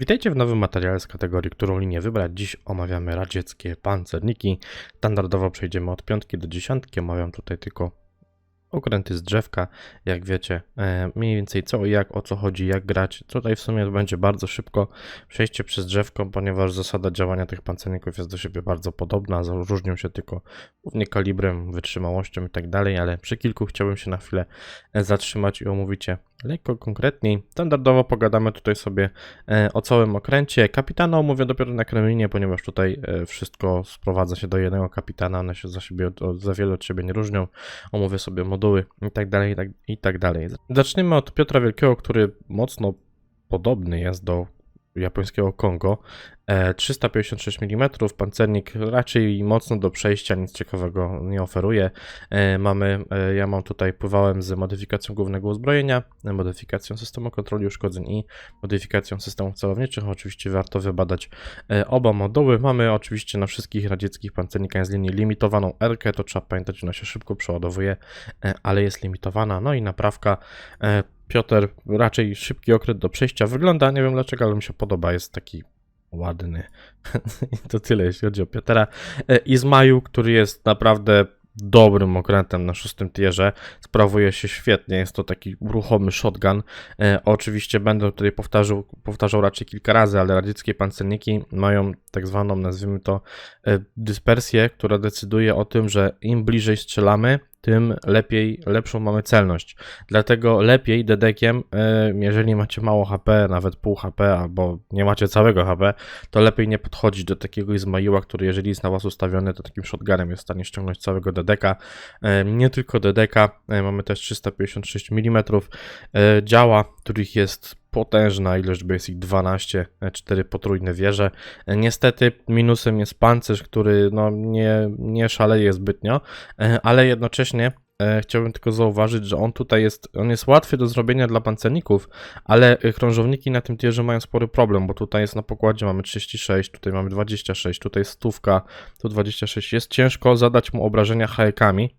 Witajcie w nowym materiale z kategorii, którą linię wybrać. Dziś omawiamy radzieckie pancerniki. Standardowo przejdziemy od piątki do dziesiątki. Omawiam tutaj tylko okręty z drzewka. Jak wiecie, e, mniej więcej co i jak, o co chodzi, jak grać. Tutaj w sumie będzie bardzo szybko przejście przez drzewko, ponieważ zasada działania tych pancerników jest do siebie bardzo podobna. Różnią się tylko głównie kalibrem, wytrzymałością i tak dalej, ale przy kilku chciałbym się na chwilę e, zatrzymać i omówić je lekko konkretniej. Standardowo pogadamy tutaj sobie e, o całym okręcie. Kapitana omówię dopiero na Kremlinie, ponieważ tutaj e, wszystko sprowadza się do jednego kapitana, one się za siebie za wiele od siebie nie różnią. Omówię sobie moduły i tak dalej, i tak, tak dalej. Od Piotra Wielkiego, który mocno podobny jest do japońskiego Kongo. E, 356 mm, pancernik raczej mocno do przejścia, nic ciekawego nie oferuje. E, mamy, e, ja mam tutaj, pływałem z modyfikacją głównego uzbrojenia, e, modyfikacją systemu kontroli uszkodzeń i modyfikacją systemów celowniczych. Oczywiście warto wybadać e, oba moduły. Mamy oczywiście na wszystkich radzieckich pancernikach z linii limitowaną R, to trzeba pamiętać, ona się szybko przeładowuje, e, ale jest limitowana. No i naprawka e, Piotr raczej szybki okręt do przejścia wygląda, nie wiem dlaczego, ale mi się podoba, jest taki ładny. I to tyle, jeśli chodzi o Piotra. E, Izmaju, który jest naprawdę dobrym okrętem na szóstym tierze, sprawuje się świetnie, jest to taki ruchomy shotgun. E, oczywiście będę tutaj powtarzał, powtarzał raczej kilka razy, ale radzieckie pancerniki mają tak zwaną, nazwijmy to, e, dyspersję, która decyduje o tym, że im bliżej strzelamy, tym lepiej, lepszą mamy celność. Dlatego lepiej dedekiem, e, jeżeli macie mało HP, nawet pół HP, albo nie macie całego HP, to lepiej nie podchodzić do takiego Izmaiła, który jeżeli jest na was ustawiony, to takim shotgunem jest w stanie ściągnąć całego dedeka. E, Nie tylko dedeka, e, mamy też 356 mm działa, których jest potężna ilość, bo jest ich 12, 4 potrójne wieże. E, Niestety minusem jest pancerz, który no, nie, nie szaleje zbytnio, e, ale jednocześnie e, chciałbym tylko zauważyć, że on tutaj jest, on jest łatwy do zrobienia dla pancerników, ale e, krążowniki na tym tierze mają spory problem, bo tutaj jest na pokładzie mamy 36, tutaj mamy 26, tutaj jest stówka, tu 26. Jest ciężko zadać mu obrażenia hajkami,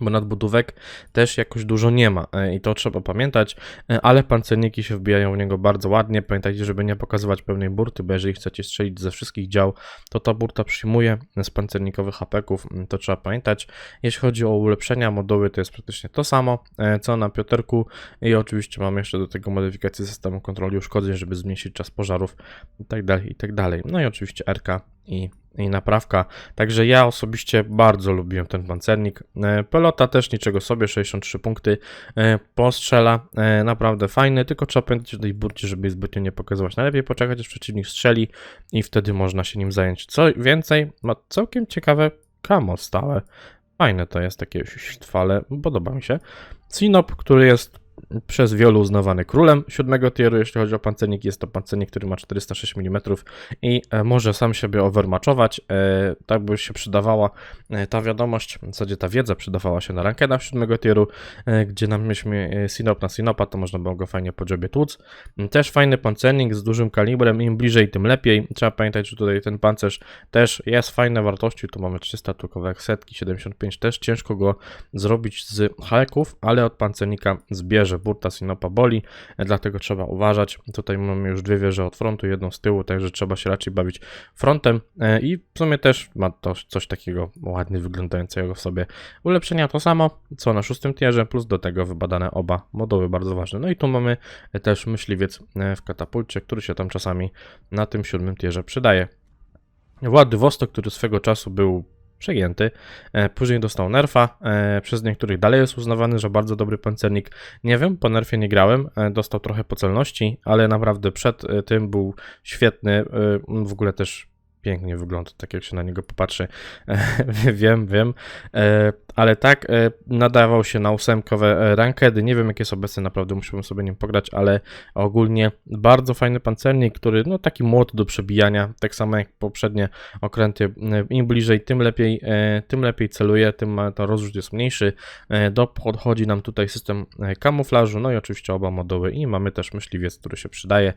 bo nadbudówek też jakoś dużo nie ma e, i to trzeba pamiętać, e, ale pancerniki się wbijają w niego bardzo ładnie. Pamiętajcie, żeby nie pokazywać pełnej burty, bo jeżeli chcecie strzelić ze wszystkich dział, to ta burta przyjmuje z pancernikowych hapeków, to trzeba pamiętać. Jeśli chodzi o ulepszenia, moduły to jest praktycznie to samo, e, co na Pioterku i oczywiście mamy jeszcze do tego modyfikację systemu kontroli uszkodzeń, żeby zmniejszyć czas pożarów i tak dalej, i tak. No i oczywiście RK i i naprawka. Także ja osobiście bardzo lubiłem ten pancernik. E, Pelota też niczego sobie, 63 punkty e, postrzela. E, Naprawdę fajny, tylko trzeba pamiętać o tej burcie, żeby jej zbytnio nie pokazywać. Najlepiej poczekać, aż przeciwnik strzeli i wtedy można się nim zająć. Co więcej, ma całkiem ciekawe kamo stałe. Fajne to jest, takie fale, podoba mi się. Sinop, który jest przez wielu uznawany królem siódmego tieru, jeśli chodzi o pancernik. Jest to pancernik, który ma 406 mm i e, może sam siebie overmatchować. E, tak by się przydawała e, ta wiadomość, w zasadzie ta wiedza przydawała się na rankeda siódmego tieru, gdzie nam mieliśmy Sinop na Sinopa, to można było go fajnie po dziobie tłuc. Też fajny pancernik z dużym kalibrem, im bliżej, tym lepiej. Trzeba pamiętać, że tutaj ten pancerz też jest fajne wartości, tu mamy 300 tu kawałek setki, 75 też ciężko go zrobić z haków, ale od pancernika zbierze burta Sinopa boli, dlatego trzeba uważać. Tutaj mamy już dwie wieże od frontu, jedną z tyłu, także trzeba się raczej bawić frontem e, i w sumie też ma to coś takiego ładnie wyglądającego w sobie. Ulepszenia to samo, co na szóstym tierze, plus do tego wybadane oba moduły bardzo ważne. No i tu mamy też myśliwiec e, w katapulcie, który się tam czasami na tym siódmym tierze przydaje. Władywostok, który swego czasu był przegięty. E, Później dostał nerfa. e, Przez niektórych dalej jest uznawany, że bardzo dobry pancernik. Nie wiem, po nerfie nie grałem. e, Dostał trochę po celności, ale naprawdę przed tym był świetny. W ogóle też pięknie wygląda, tak jak się na niego popatrzy. Wiem, wiem. E, Ale tak, e, nadawał się na ósemkowe e, rankedy. Nie wiem, jakie jest obecne, naprawdę musiałbym sobie nim pograć, ale ogólnie bardzo fajny pancernik, który, no taki młot do przebijania, tak samo jak poprzednie okręty. Im bliżej, tym lepiej, tym lepiej celuje, tym to rozrzut jest mniejszy. Do podchodzi nam tutaj system kamuflażu, no i oczywiście oba moduły i mamy też myśliwiec, który się przydaje.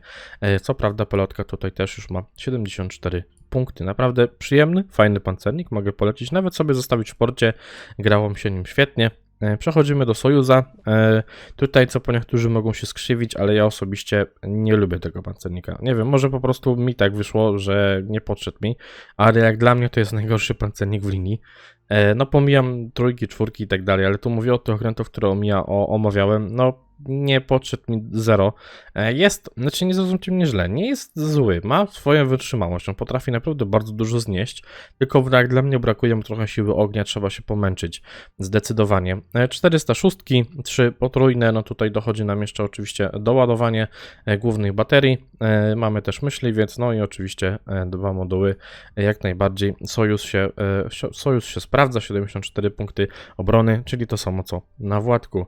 Co prawda pelotka tutaj też już ma 74 punkty. Naprawdę przyjemny, fajny pancernik, mogę polecić, nawet sobie zostawić w porcie. Grało się nim świetnie. E, Przechodzimy do Sojuza. E, Tutaj co po niektórzy mogą się skrzywić, ale ja osobiście nie lubię tego pancernika. Nie wiem, może po prostu mi tak wyszło, że nie podszedł mi, ale jak dla mnie to jest najgorszy pancernik w linii. E, No pomijam trójki, czwórki i tak dalej, ale tu mówię o tych okrętów, które omija, o, omawiałem. No nie podszedł mi zero. E, Jest, znaczy nie zrozumcie mnie źle, nie jest zły, ma swoją wytrzymałość, on potrafi naprawdę bardzo dużo znieść, tylko jak dla mnie brakuje mu trochę siły ognia, trzeba się pomęczyć, zdecydowanie. E, 406, 3 potrójne, no tutaj dochodzi nam jeszcze oczywiście doładowanie e, głównych baterii, E, mamy też myśliwiec, no i oczywiście e, dwa moduły, E, jak najbardziej Sojusz się, e, Sojusz się sprawdza, 74 punkty obrony, czyli to samo co na Władku.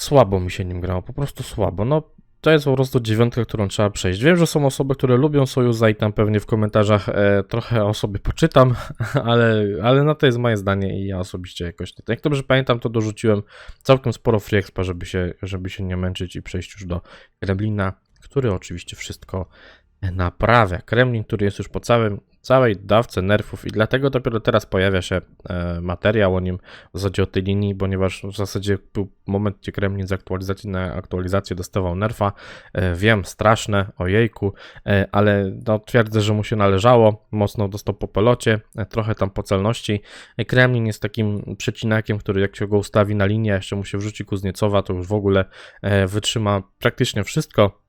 Słabo mi się nim grało, po prostu słabo. No, to jest po prostu dziewiątka, którą trzeba przejść. Wiem, że są osoby, które lubią Sojuza i tam pewnie w komentarzach e, trochę o sobie poczytam, ale, ale no to jest moje zdanie i ja osobiście jakoś nie. Jak dobrze pamiętam, to dorzuciłem całkiem sporo free expa, żeby się, żeby się nie męczyć i przejść już do Kremlina, który oczywiście wszystko naprawia. Kremlin, który jest już po całym, całej dawce nerfów i dlatego dopiero teraz pojawia się e, materiał o nim, w zasadzie o tej linii, ponieważ w zasadzie był moment, gdzie Kremlin z aktualizacji na aktualizację dostawał nerfa. E, wiem, straszne, ojejku, e, ale no, twierdzę, że mu się należało. Mocno dostał po pelocie, trochę tam po celności. Kremlin jest takim przecinakiem, który jak się go ustawi na linię, jeszcze mu się wrzuci Kuzniecowa, to już w ogóle wytrzyma praktycznie wszystko.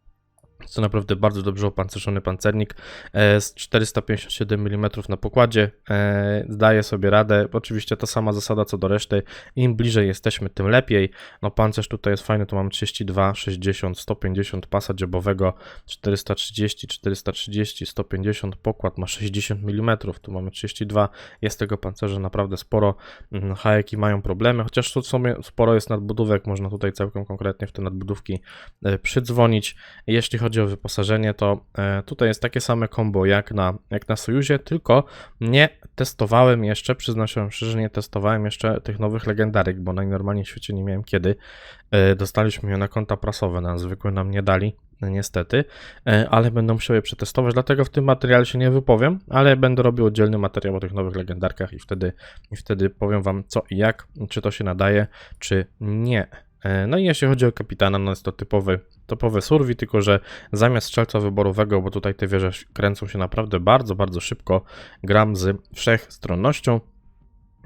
To naprawdę bardzo dobrze opancerzony pancernik e, z 457 mm na pokładzie. e, Daje sobie radę. Oczywiście ta sama zasada co do reszty. Im bliżej jesteśmy, tym lepiej. No pancerz tutaj jest fajny, tu mamy 32, 60, 150 pasa dziobowego, 430, 430, 150 pokład ma 60 mm, tu mamy 32. Jest tego pancerza naprawdę sporo. Mm, Hajeki mają problemy, chociaż tu w sumie sporo jest nadbudówek, można tutaj całkiem konkretnie w te nadbudówki e, przydzwonić. Jeśli chodzi o wyposażenie, to e, tutaj jest takie same combo jak na, jak na Sojuzie, tylko nie testowałem jeszcze, przyznam się szczerze, nie testowałem jeszcze tych nowych legendaryk, bo najnormalniej w świecie nie miałem kiedy. E, Dostaliśmy je na konta prasowe, na zwykłe nam nie dali, no niestety, e, ale będę musiał je przetestować, dlatego w tym materiale się nie wypowiem, ale będę robił oddzielny materiał o tych nowych legendarkach i wtedy, i wtedy powiem wam co i jak, czy to się nadaje, czy nie. No i jeśli chodzi o kapitana, no jest to typowy, typowy survi, tylko że zamiast strzelca wyborowego, bo tutaj te wieże kręcą się naprawdę bardzo, bardzo szybko, gram z wszechstronnością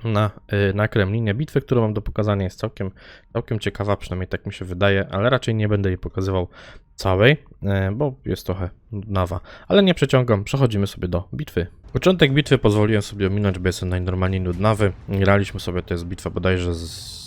na, y, na Kremlinie. Bitwy, którą mam do pokazania jest całkiem, całkiem ciekawa, przynajmniej tak mi się wydaje, ale raczej nie będę jej pokazywał całej, e, bo jest trochę nawa. Ale nie przeciągam, przechodzimy sobie do bitwy. Początek bitwy pozwoliłem sobie ominąć, bo jestem najnormalniej nudnawy. Graliśmy sobie, to jest bitwa bodajże z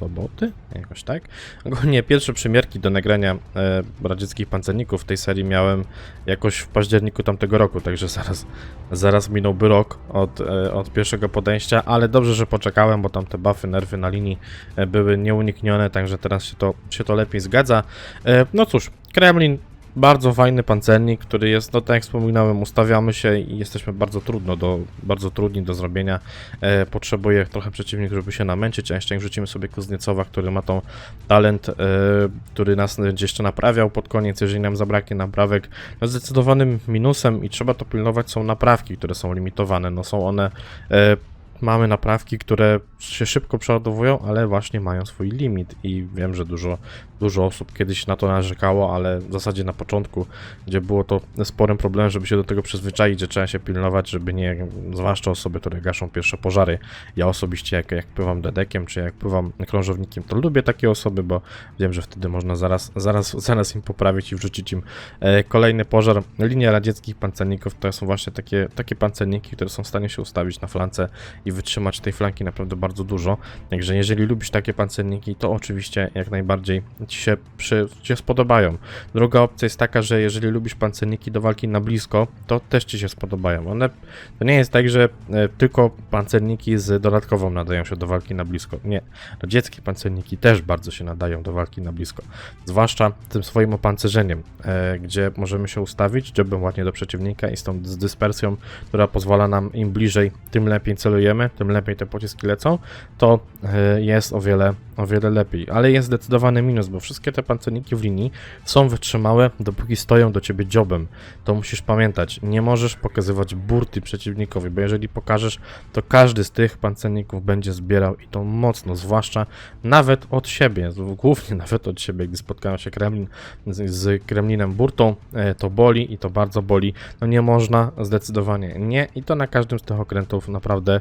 soboty? Jakoś tak. Ogólnie pierwsze przymierki do nagrania e, radzieckich pancerników w tej serii miałem jakoś w październiku tamtego roku, także zaraz, zaraz minąłby rok od, e, od pierwszego podejścia, ale dobrze, że poczekałem, bo tam te buffy, nerwy na linii e, były nieuniknione, także teraz się to, się to lepiej zgadza. E, no cóż, Kremlin bardzo fajny pancernik, który jest, no tak jak wspominałem, ustawiamy się i jesteśmy bardzo trudno do, bardzo trudni do zrobienia. E, potrzebuje trochę przeciwnik, żeby się namęczyć, a jeszcze jak wrzucimy sobie Kuzniecowa, który ma tą talent, e, który nas będzie jeszcze naprawiał pod koniec, jeżeli nam zabraknie naprawek. No zdecydowanym minusem i trzeba to pilnować są naprawki, które są limitowane. No są one e, Mamy naprawki, które się szybko przeładowują, ale właśnie mają swój limit i wiem, że dużo, dużo osób kiedyś na to narzekało, ale w zasadzie na początku, gdzie było to sporym problemem, żeby się do tego przyzwyczaić, że trzeba się pilnować, żeby nie, zwłaszcza osoby, które gaszą pierwsze pożary. Ja osobiście, jak, jak pływam dedekiem, czy jak pływam krążownikiem, to lubię takie osoby, bo wiem, że wtedy można zaraz, zaraz, zaraz im poprawić i wrzucić im e, kolejny pożar. Linia radzieckich pancerników to są właśnie takie, takie pancerniki, które są w stanie się ustawić na flance i wytrzymać tej flanki naprawdę bardzo dużo. Także jeżeli lubisz takie pancerniki, to oczywiście jak najbardziej ci się, przy, ci spodobają. Druga opcja jest taka, że jeżeli lubisz pancerniki do walki na blisko, to też ci się spodobają. One, to nie jest tak, że e, tylko pancerniki z dodatkową nadają się do walki na blisko. Nie. Radzieckie pancerniki też bardzo się nadają do walki na blisko. Zwłaszcza tym swoim opancerzeniem, e, gdzie możemy się ustawić, jobem ładnie do przeciwnika i z tą z dyspersją, która pozwala nam im bliżej, tym lepiej celujemy. Tym lepiej te pociski lecą, to e, jest o wiele, o wiele lepiej. Ale jest zdecydowany minus, bo wszystkie te pancerniki w linii są wytrzymałe, dopóki stoją do ciebie dziobem. To musisz pamiętać. Nie możesz pokazywać burty przeciwnikowi, bo jeżeli pokażesz, to każdy z tych pancerników będzie zbierał i to mocno, zwłaszcza nawet od siebie, głównie nawet od siebie, gdy spotkają się Kremlin z, z Kremlinem burtą, e, to boli i to bardzo boli. No nie można, zdecydowanie nie i to na każdym z tych okrętów naprawdę,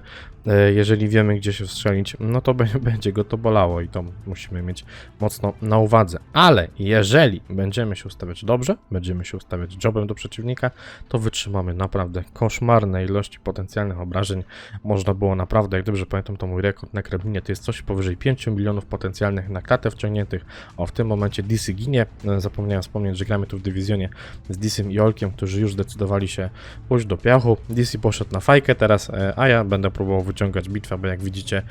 jeżeli wiemy gdzie się strzelić, no to będzie go to bolało i to musimy mieć mocno na uwadze. Ale jeżeli będziemy się ustawiać dobrze, będziemy się ustawiać jobem do przeciwnika, to wytrzymamy naprawdę koszmarne ilości potencjalnych obrażeń. Można było naprawdę, jak dobrze pamiętam, to mój rekord na Kremlinie to jest coś powyżej 5 milionów potencjalnych na klatę wciągniętych. O, w tym momencie DC ginie. E, Zapomniałem wspomnieć, że gramy tu w dywizjonie z Disem i Olkiem, którzy już zdecydowali się pójść do piachu. DC poszedł na fajkę teraz, e, a ja będę próbował wyciągać bitwę, bo jak widzicie,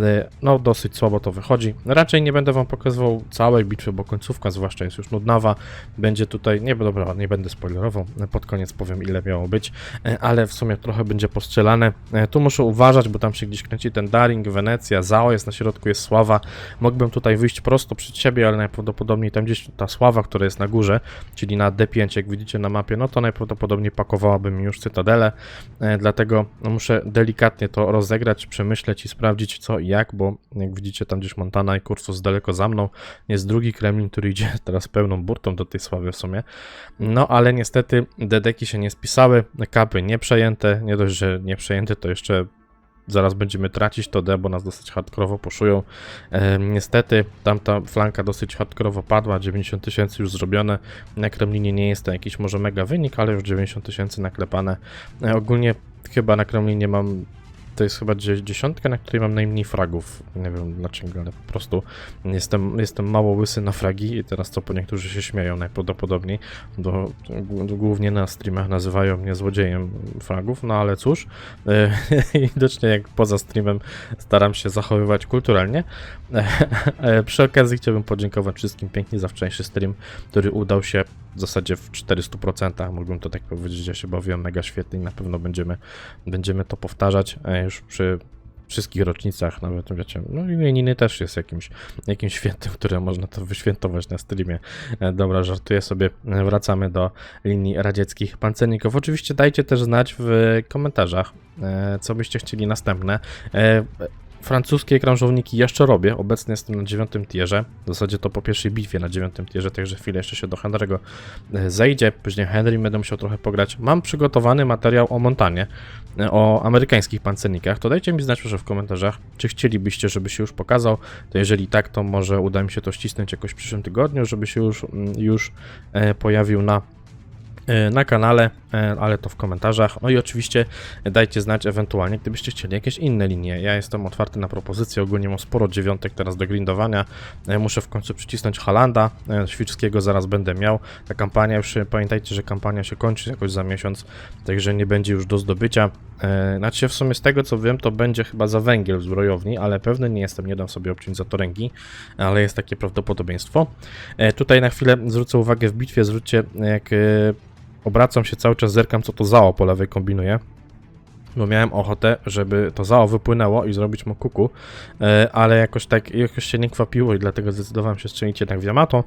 e, no dosyć słabo to wychodzi. Raczej nie będę wam pokazywał całej bitwy, bo końcówka zwłaszcza jest już nudnawa. Będzie tutaj, nie, dobra, nie będę spoilerował, pod koniec powiem ile miało być, e, ale w sumie trochę będzie postrzelane. E, Tu muszę uważać, bo tam się gdzieś kręci ten Daring, Wenecja, Zao jest na środku, jest Sława. Mógłbym tutaj wyjść prosto przed siebie, ale najprawdopodobniej tam gdzieś ta Sława, która jest na górze, czyli na D5, jak widzicie na mapie, no to najprawdopodobniej pakowałaby mi już Cytadelę, dlatego no, muszę delikatnie to rozegrać, przemyśleć i sprawdzić co i jak, bo jak widzicie tam gdzieś Montana i Kursus daleko za mną, jest drugi Kremlin, który idzie teraz pełną burtą do tej Sławy w sumie, no ale niestety dedeki się nie spisały, kapy nie przejęte, nie dość, że nie przejęte, to jeszcze zaraz będziemy tracić to D, bo nas dosyć hardkorowo poszują. E, niestety tamta flanka dosyć hardkorowo padła, 90 tysięcy już zrobione. Na Kremlinie nie jest to jakiś może mega wynik, ale już 90 tysięcy naklepane. E, ogólnie chyba na Kremlinie mam to jest chyba dzie- dziesiątka, na której mam najmniej fragów. Nie wiem dlaczego, ale po prostu jestem, jestem mało łysy na fragi i teraz co po niektórzy się śmieją najprawdopodobniej, bo głównie na streamach nazywają mnie złodziejem fragów, no ale cóż, e, widocznie jak poza streamem staram się zachowywać kulturalnie. E, Przy okazji chciałbym podziękować wszystkim pięknie za wczorajszy stream, który udał się w zasadzie w 400%, mógłbym to tak powiedzieć, ja się bawiłem mega świetnie i na pewno będziemy, będziemy to powtarzać e, już przy wszystkich rocznicach, nawet wiecie, no imieniny też jest jakimś, jakimś świętem, które można to wyświętować na streamie. E, Dobra, żartuję sobie, wracamy do linii radzieckich pancerników. Oczywiście dajcie też znać w komentarzach, co byście chcieli następne. Francuskie krążowniki jeszcze robię. Obecnie jestem na dziewiątym tierze. W zasadzie to po pierwszej bitwie na dziewiątym tierze, także chwilę jeszcze się do Henry'ego e, zejdzie. Później Henry będę musiał trochę pograć. Mam przygotowany materiał o Montanie, e, o amerykańskich pancernikach. To dajcie mi znać proszę w komentarzach, czy chcielibyście, żeby się już pokazał. To jeżeli tak, to może uda mi się to ścisnąć jakoś w przyszłym tygodniu, żeby się już, mm, już e, pojawił na na kanale, ale to w komentarzach. No i oczywiście dajcie znać ewentualnie, gdybyście chcieli jakieś inne linie. Ja jestem otwarty na propozycje, ogólnie mam sporo dziewiątek teraz do grindowania. E, Muszę w końcu przycisnąć Halanda, e, Świrskiego zaraz będę miał. Ta kampania już, e, pamiętajcie, że kampania się kończy jakoś za miesiąc, także nie będzie już do zdobycia. E, Znaczy w sumie z tego co wiem, to będzie chyba za węgiel w zbrojowni, ale pewny nie jestem, nie dam sobie obciąć za to ręki, ale jest takie prawdopodobieństwo. E, Tutaj na chwilę zwrócę uwagę w bitwie, zwróćcie jak e, obracam się cały czas, zerkam co to ZAO po lewej kombinuje. Bo miałem ochotę, żeby to ZAO wypłynęło i zrobić mu kuku, e, ale jakoś tak, jakoś się nie kwapiło i dlatego zdecydowałem się strzelić jednak w Yamato.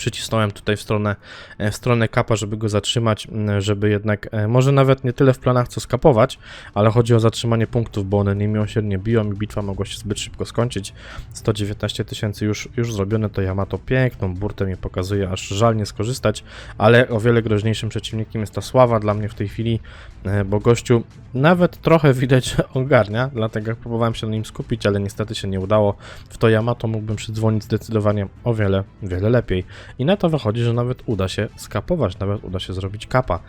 Przycisnąłem tutaj w stronę, e, w stronę kapa, żeby go zatrzymać, żeby jednak, e, może nawet nie tyle w planach co skapować, ale chodzi o zatrzymanie punktów, bo one niemiłosiernie biją i bitwa mogła się zbyt szybko skończyć. 119 tysięcy już, już zrobione, to Yamato piękną burtę mi pokazuje, aż żal nie skorzystać, ale o wiele groźniejszym przeciwnikiem jest ta Sława dla mnie w tej chwili, e, bo gościu nawet trochę widać, ogarnia, dlatego próbowałem się na nim skupić, ale niestety się nie udało. W to Yamato mógłbym przydzwonić zdecydowanie o wiele, wiele lepiej. I na to wychodzi, że nawet uda się skapować, nawet uda się zrobić kapa.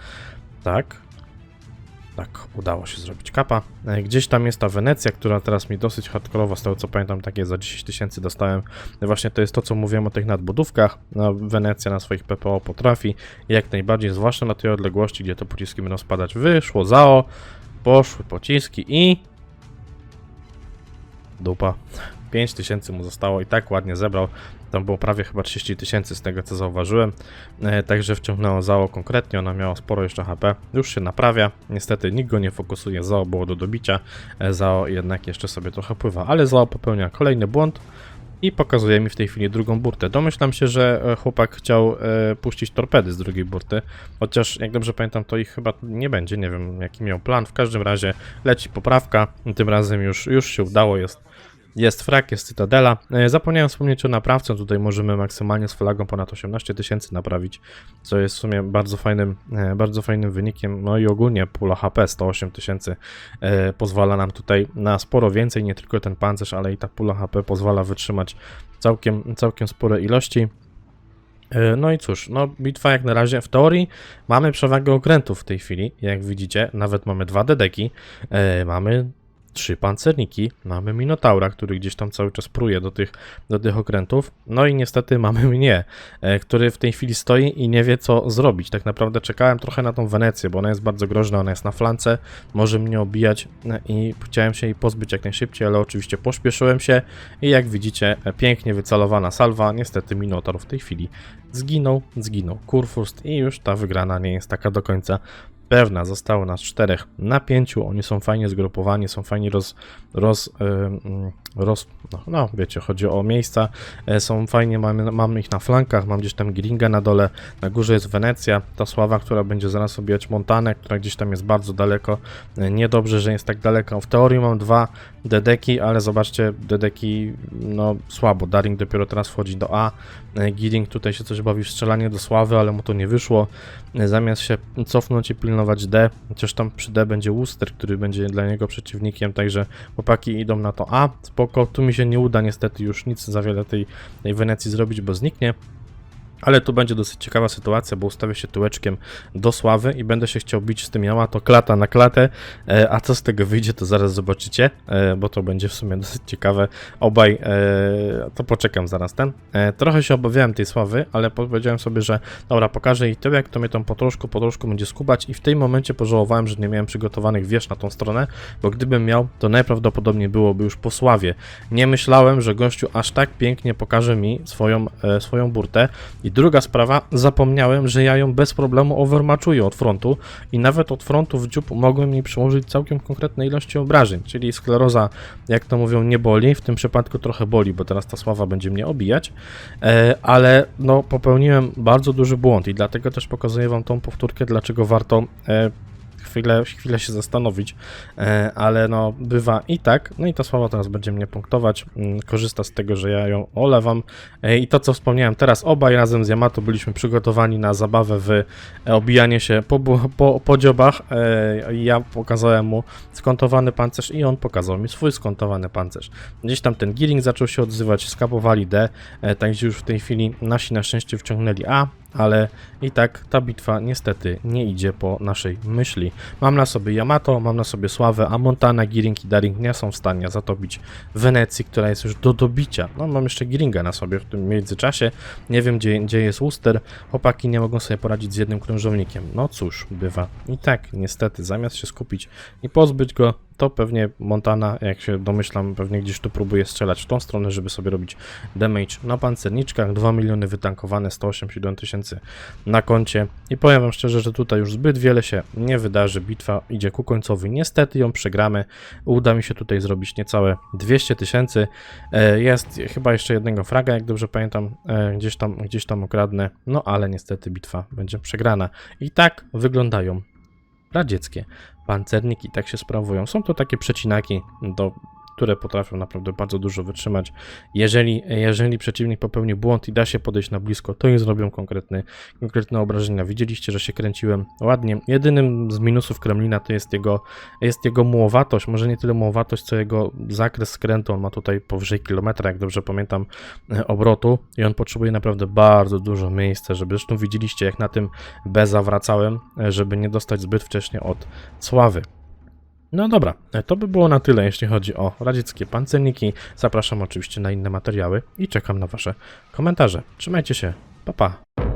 Tak? Tak, udało się zrobić kapa. E, Gdzieś tam jest ta Wenecja, która teraz mi dosyć hardkorowo, z tego co pamiętam, takie za 10 tysięcy dostałem. Właśnie to jest to, co mówiłem o tych nadbudówkach. No, Wenecja na swoich PPO potrafi jak najbardziej, zwłaszcza na tej odległości, gdzie te pociski będą spadać. Wyszło ZAO, poszły pociski i... Dupa. 5 tysięcy mu zostało i tak ładnie zebrał. Tam było prawie chyba 30 tysięcy z tego co zauważyłem. E, także wciągnęło Zao konkretnie, ona miała sporo jeszcze HP. Już się naprawia. Niestety nikt go nie fokusuje, Zao było do dobicia. E, Zao jednak jeszcze sobie trochę pływa, ale Zao popełnia kolejny błąd i pokazuje mi w tej chwili drugą burtę. Domyślam się, że e, chłopak chciał e, puścić torpedy z drugiej burty, chociaż jak dobrze pamiętam, to ich chyba nie będzie. Nie wiem, jaki miał plan. W każdym razie leci poprawka. Tym razem już, już się udało. Jest, jest frak, jest cytadela. E, zapomniałem wspomnieć o naprawce. Tutaj możemy maksymalnie z flagą ponad 18 tysięcy naprawić, co jest w sumie bardzo fajnym, e, bardzo fajnym wynikiem. No i ogólnie pula HP 108 tysięcy e, pozwala nam tutaj na sporo więcej, nie tylko ten pancerz, ale i ta pula HP pozwala wytrzymać całkiem, całkiem spore ilości. No i cóż, no bitwa jak na razie w teorii mamy przewagę okrętów w tej chwili, jak widzicie, nawet mamy dwa dedeki, mamy trzy pancerniki, mamy Minotaura, który gdzieś tam cały czas pruje do tych, do tych okrętów, no i niestety mamy mnie, e, który w tej chwili stoi i nie wie co zrobić. Tak naprawdę czekałem trochę na tą Wenecję, bo ona jest bardzo groźna, ona jest na flance, może mnie obijać e, i chciałem się jej pozbyć jak najszybciej, ale oczywiście pośpieszyłem się i jak widzicie, e, pięknie wycelowana salwa, niestety Minotaur w tej chwili zginął, zginął Kurfürst i już ta wygrana nie jest taka do końca pewna. Zostało nas czterech na pięciu, oni są fajnie zgrupowani, są fajnie roz... roz, e, mm, roz no, no, wiecie, chodzi o miejsca, e, są fajnie, mamy ich na flankach, mam gdzieś tam Giringa na dole, na górze jest Wenecja, ta sława, która będzie zaraz obijać Montanę, która gdzieś tam jest bardzo daleko, E, niedobrze, że jest tak daleko. W teorii mam dwa dedeki, ale zobaczcie, dedeki no słabo, Daring dopiero teraz wchodzi do A, E, Giring tutaj się coś bawi w strzelanie do sławy, ale mu to nie wyszło, E, zamiast się cofnąć i pilnować D, chociaż tam przy D będzie Wooster, który będzie dla niego przeciwnikiem, także chłopaki idą na to A, spoko, tu mi się nie uda niestety już nic za wiele tej, tej Wenecji zrobić, bo zniknie. Ale tu będzie dosyć ciekawa sytuacja, bo ustawię się tyłeczkiem do sławy i będę się chciał bić z tym Yamato klata na klatę, e, a co z tego wyjdzie, to zaraz zobaczycie, e, bo to będzie w sumie dosyć ciekawe. Obaj, e, to poczekam zaraz ten. Trochę się obawiałem tej sławy, ale powiedziałem sobie, że dobra, pokażę jej tyłek, to mnie tam po troszku, po troszku będzie skubać i w tym momencie pożałowałem, że nie miałem przygotowanych wież na tą stronę, bo gdybym miał, to najprawdopodobniej byłoby już po sławie. Nie myślałem, że gościu aż tak pięknie pokaże mi swoją, swoją burtę i druga sprawa, zapomniałem, że ja ją bez problemu overmatchuję od frontu i nawet od frontu w dziób mogłem jej przyłożyć całkiem konkretne ilości obrażeń, czyli skleroza, jak to mówią, nie boli, w tym przypadku trochę boli, bo teraz ta sława będzie mnie obijać, e, ale no popełniłem bardzo duży błąd i dlatego też pokazuję wam tą powtórkę, dlaczego warto e, chwilę, chwilę się zastanowić, e, ale no bywa i tak, no i ta sława teraz będzie mnie punktować, mm, korzysta z tego, że ja ją olewam E, I to, co wspomniałem teraz, obaj razem z Yamato byliśmy przygotowani na zabawę w e, obijanie się po, po, po dziobach. Ja pokazałem mu skontowany pancerz i on pokazał mi swój skontowany pancerz. Gdzieś tam ten Giring zaczął się odzywać, skapowali D, także już w tej chwili nasi na szczęście wciągnęli A, ale i tak ta bitwa niestety nie idzie po naszej myśli. Mam na sobie Yamato, mam na sobie Sławę, a Montana, Giring i Daring nie są w stanie zatopić Wenecji, która jest już do dobicia. No mam jeszcze Giringa na sobie w tym międzyczasie. Nie wiem gdzie, gdzie jest Worcester. Chłopaki nie mogą sobie poradzić z jednym krążownikiem. No cóż, bywa. I tak niestety zamiast się skupić i pozbyć go, to pewnie Montana, jak się domyślam, pewnie gdzieś tu próbuje strzelać w tą stronę, żeby sobie robić damage na pancerniczkach. 2 miliony wytankowane, 187 tysięcy na koncie. I powiem wam szczerze, że tutaj już zbyt wiele się nie wydarzy. Bitwa idzie ku końcowi. Niestety ją przegramy. Uda mi się tutaj zrobić niecałe 200 tysięcy. E, Jest chyba jeszcze jednego fraga, jak dobrze pamiętam, e, gdzieś tam, gdzieś tam okradnę. No ale niestety bitwa będzie przegrana. I tak wyglądają radzieckie pancerniki, tak się sprawują. Są to takie przecinaki do które potrafią naprawdę bardzo dużo wytrzymać. Jeżeli, jeżeli przeciwnik popełni błąd i da się podejść na blisko, to im zrobią konkretny, konkretne obrażenia. Widzieliście, że się kręciłem ładnie. Jedynym z minusów Kremlina to jest jego, jest jego mułowatość. Może nie tyle mułowatość, co jego zakres skrętu. On ma tutaj powyżej kilometra, jak dobrze pamiętam, e, obrotu i on potrzebuje naprawdę bardzo dużo miejsca, żeby zresztą widzieliście, jak na tym B zawracałem, e, żeby nie dostać zbyt wcześnie od sławy. No dobra, to by było na tyle, jeśli chodzi o radzieckie pancerniki. Zapraszam oczywiście na inne materiały i czekam na Wasze komentarze. Trzymajcie się, pa pa.